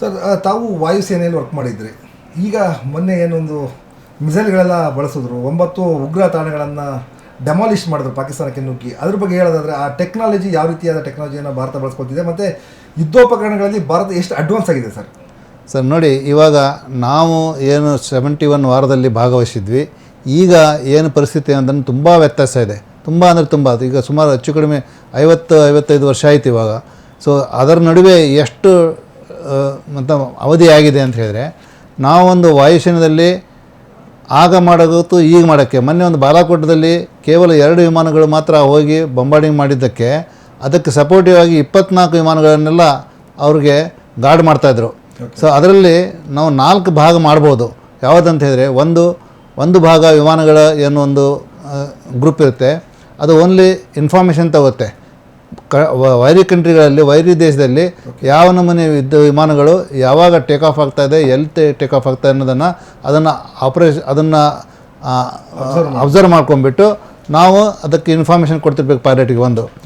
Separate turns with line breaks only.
Sir ತಾವು ವಾಯುಸೇನೆಯಲ್ಲಿ work ಮಾಡಿದ್ರಿ. ಈಗ ಮೊನ್ನೆ ಏನೊಂದು ಮಿಸೈಲ್ಗಳೆಲ್ಲ ಬಳಸಿದ್ರು. ಒಂಬತ್ತು ಉಗ್ರ ತಾಣಗಳನ್ನು ಡೆಮಾಲಿಷ್ ಮಾಡಿದ್ರು ಪಾಕಿಸ್ತಾನಕ್ಕೆ ನುಗ್ಗಿ. ಅದ್ರ ಬಗ್ಗೆ ಹೇಳೋದಾದ್ರೆ, ಆ ಟೆಕ್ನಾಲಜಿ ಯಾವ ರೀತಿಯಾದ ಟೆಕ್ನಾಲಜಿಯನ್ನು ಭಾರತ ಬಳಸ್ಕೊತಿದೆ ಮತ್ತು ಯುದ್ಧೋಪಕರಣಗಳಲ್ಲಿ ಭಾರತ ಎಷ್ಟು ಅಡ್ವಾನ್ಸ್ ಆಗಿದೆ ಸರ್?
ಸರ್, ನೋಡಿ, ಇವಾಗ ನಾವು ಏನು ಸೆವೆಂಟಿ ಒನ್ ವಾರದಲ್ಲಿ ಭಾಗವಹಿಸಿದ್ವಿ. ಈಗ ಏನು ಪರಿಸ್ಥಿತಿ ಅಂತಂದ್ರೆ ತುಂಬ ವ್ಯತ್ಯಾಸ ಇದೆ. ತುಂಬ ಅಂದರೆ ತುಂಬ. ಈಗ ಸುಮಾರು ಹೆಚ್ಚು ಕಡಿಮೆ ಐವತ್ತು, ಐವತ್ತೈದು ವರ್ಷ ಆಯ್ತು ಇವಾಗ. ಸೊ ಅದರ ನಡುವೆ ಎಷ್ಟು ಮತ್ತು ಅವಧಿ ಆಗಿದೆ ಅಂತ ಹೇಳಿದ್ರೆ ನಾವೊಂದು ವಾಯುಸೇನೆಯಲ್ಲಿ ಆಗ ಮಾಡೋದು ಈಗ ಮಾಡೋಕ್ಕೆ ಮೊನ್ನೆ ಒಂದು ಬಾಲಾಕೋಟದಲ್ಲಿ ಕೇವಲ ಎರಡು ವಿಮಾನಗಳು ಮಾತ್ರ ಹೋಗಿ ಬೊಂಬಾರ್ಡಿಂಗ್ ಮಾಡಿದ್ದಕ್ಕೆ ಅದಕ್ಕೆ ಸಪೋರ್ಟಿವ್ ಆಗಿ ಇಪ್ಪತ್ನಾಲ್ಕು ವಿಮಾನಗಳನ್ನೆಲ್ಲ ಅವ್ರಿಗೆ ಗಾರ್ಡ್ ಮಾಡ್ತಾಯಿದ್ರು ಸೊ ಅದರಲ್ಲಿ ನಾವು ನಾಲ್ಕು ಭಾಗ ಮಾಡ್ಬೋದು. ಯಾವುದಂತ ಹೇಳಿದ್ರೆ ಒಂದು ಒಂದು ಭಾಗ ವಿಮಾನಗಳ ಏನೋ ಒಂದು ಗ್ರೂಪ್ ಇರುತ್ತೆ. ಅದು ಓನ್ಲಿ ಇನ್ಫಾರ್ಮೇಷನ್ ತಗುತ್ತೆ. ಕ ವೈರಿ ಕಂಟ್ರಿಗಳಲ್ಲಿ ವೈರಿ ದೇಶದಲ್ಲಿ ಯಾವ ನಮೂನೆ ಯುದ್ಧ ವಿಮಾನಗಳು ಯಾವಾಗ ಟೇಕ್ ಆಫ್ ಆಗ್ತಾ ಇದೆ ಎಲ್ಲಿ ಟೇಕ್ ಆಫ್ ಆಗ್ತಾ ಅನ್ನೋದನ್ನು ಅದನ್ನು ಆಪ್ರೇಷನ್ ಅದನ್ನು ಅಬ್ಸರ್ವ್ ಮಾಡ್ಕೊಂಡ್ಬಿಟ್ಟು ನಾವು ಅದಕ್ಕೆ ಇನ್ಫಾರ್ಮೇಷನ್ ಕೊಡ್ತಿರ್ಬೇಕು ಪೈಲಟ್ಗೆ ಒಂದು.